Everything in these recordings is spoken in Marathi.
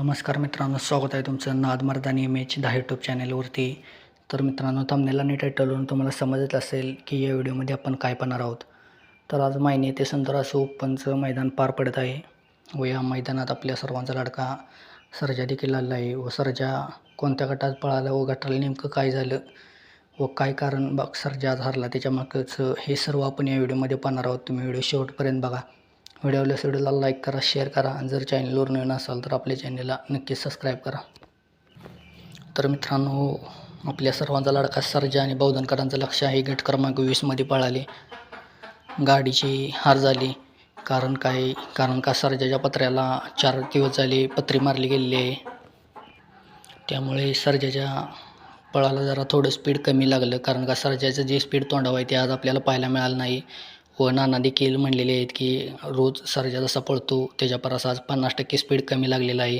नमस्कार मित्रांनो स्वागत आहे तुमचं नाद मर्दानी एम एच दहा यूट्यूब चॅनलवरती तर मित्रांनो थांबनेला आणि टायटलवरून तुम्हाला समजत असेल की या व्हिडिओमध्ये आपण काय पाहणार आहोत. तर आज मायने ते संतर असं ओपनचं मैदान पार पडत आहे. व या मैदानात आपल्या सर्वांचा लाडका सर्जा देखील आला आहे. व सर्जा कोणत्या गटात पळाला व गटाला नेमकं काय झालं व काय कारण बघ सर्जा आज हरला त्याच्यामागचं हे सर्व आपण या व्हिडिओमध्ये पाहणार आहोत. तुम्ही व्हिडिओ शेवटपर्यंत बघा. व्हिडिओला व्हिडिओला लाईक करा शेअर करा आणि जर चॅनलवर नवीन असाल तर आपल्या चॅनलला नक्कीच सबस्क्राईब करा. तर मित्रांनो आपल्या सर्वांचा लाडका सर्जा आणि बौद्धनकरांचं लक्ष आहे. गट क्रमांक वीसमध्ये पळाले. गाडीची हार झाली. कारण काय? कारण का सर्जाच्या पत्र्याला चार दिवस झाले पत्री मारली गेलेली आहे. त्यामुळे सर्जाच्या पळाला जरा थोडं स्पीड कमी लागलं. कारण का सर्जाचं जे स्पीड तोंडावं आहे ते आज आपल्याला पाहायला मिळालं नाही. व नाना देखील म्हणलेले आहेत की रोज सर्जा जसा पळतो त्याच्या परस आज पन्नास टक्के स्पीड कमी लागलेला आहे.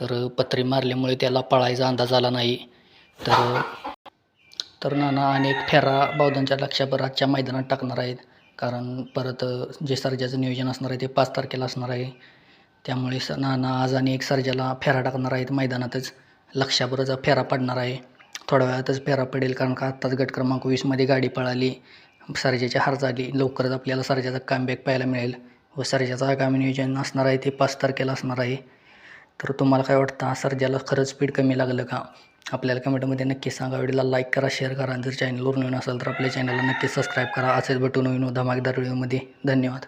तर पत्री मारल्यामुळे त्याला पळायचा अंदाज आला नाही. तर तर नाना अनेक फेरा बौद्धांच्या लक्षाभर आजच्या मैदानात टाकणार आहेत. कारण परत जे सर्जाचं नियोजन असणार आहे ते पाच तारखेला असणार आहे. त्यामुळे स नाना आज आणि एक सर्जाला फेरा टाकणार आहेत मैदानातच. लक्षाभरचा फेरा पडणार आहे. थोड्या वेळातच फेरा पडेल कारण का आत्ताच गट क्रमांक वीसमध्ये गाडी पळाली. सर्जाची हार झाली लवकरच आपल्याला सर्जाचा कामबॅक पाहायला मिळेल. व सर्जाचं आगामी नियोजन असणार आहे ते पाच तारखेला असणार आहे. तर तुम्हाला काय वाटतं सर्जाला खरंच स्पीड कमी लागलं का? आपल्याला कमेंटमध्ये नक्की सांगा. व्हिडिओला लाईक करा शेअर करा. जर चॅनलवर नवीन असेल तर आपल्या चॅनलला नक्की सबस्क्राईब करा. असेच भेटू नवीन धमाकेदार व्हिडिओमध्ये धन्यवाद.